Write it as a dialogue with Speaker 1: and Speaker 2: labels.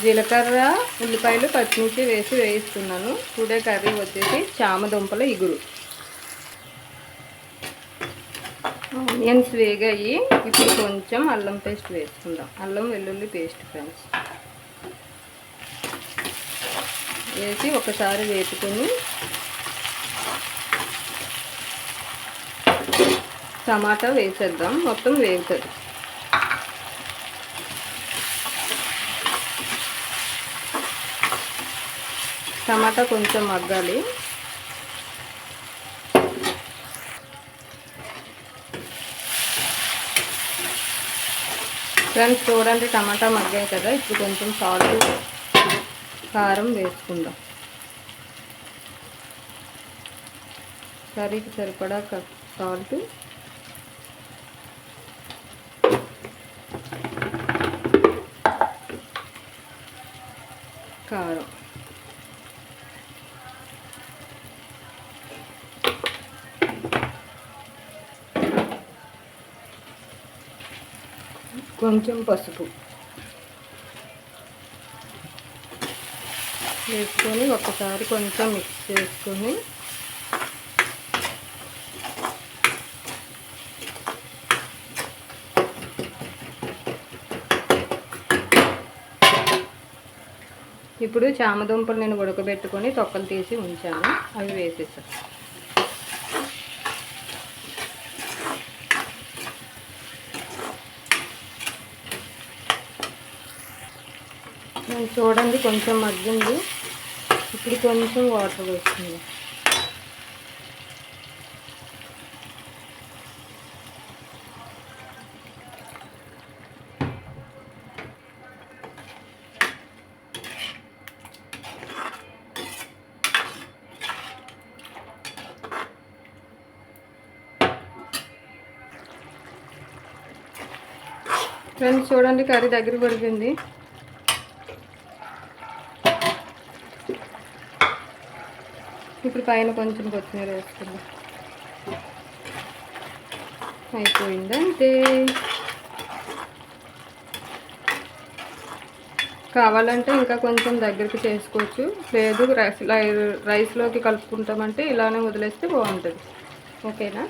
Speaker 1: జీలకర్ర ఉల్లిపాయలు పచ్చిమిర్చి వేసి వేయిస్తున్నాను. టుడే కర్రీ వచ్చేసి చామదుంపల ఇగురు. ఆనియన్స్ వేగాయి. ఇప్పుడు కొంచెం అల్లం పేస్ట్ వేసుకుందాం. అల్లం వెల్లుల్లి పేస్ట్ ఫ్రెండ్స్. వేసి ఒకసారి వేపుకొని టమాటా వేసేద్దాం. మొత్తం వేగుతుంది. టమాటా కొంచెం మగ్గాలి. ఫ్రెండ్స్ చూడండి టమాటా మగ్గాయి కదా ఇప్పుడు కొంచెం సాల్ట్ కారం వేసుకుందాం. కర్రీకి సరిపడా సాల్ట్. కారం. కొంచెం పసుపు. వేసుకొని ఒకసారి కొంచెం మిక్స్ చేసుకొని ఇప్పుడు చామదుంపలు నేను ఉడకబెట్టుకొని తొక్కలు తీసి ఉంచాను. అవి వేసేసాను. చూడండి కొంచెం మగ్గింది. ఇప్పుడు కొంచెం వాటర్ వేస్తుంది. ఫ్రెండ్స్ చూడండి కర్రీ దగ్గర పడిపోయింది. ఇప్పుడు పైన కొంచెం కొత్తిమీర వేసుకుందాం. అయిపోయిందంటే కావాలంటే ఇంకా కొంచెం దగ్గరికి చేసుకోవచ్చు. లేదు రైస్ రైస్లోకి కలుపుకుంటామంటే ఇలానే వదిలేస్తే బాగుంటుంది. ఓకేనా?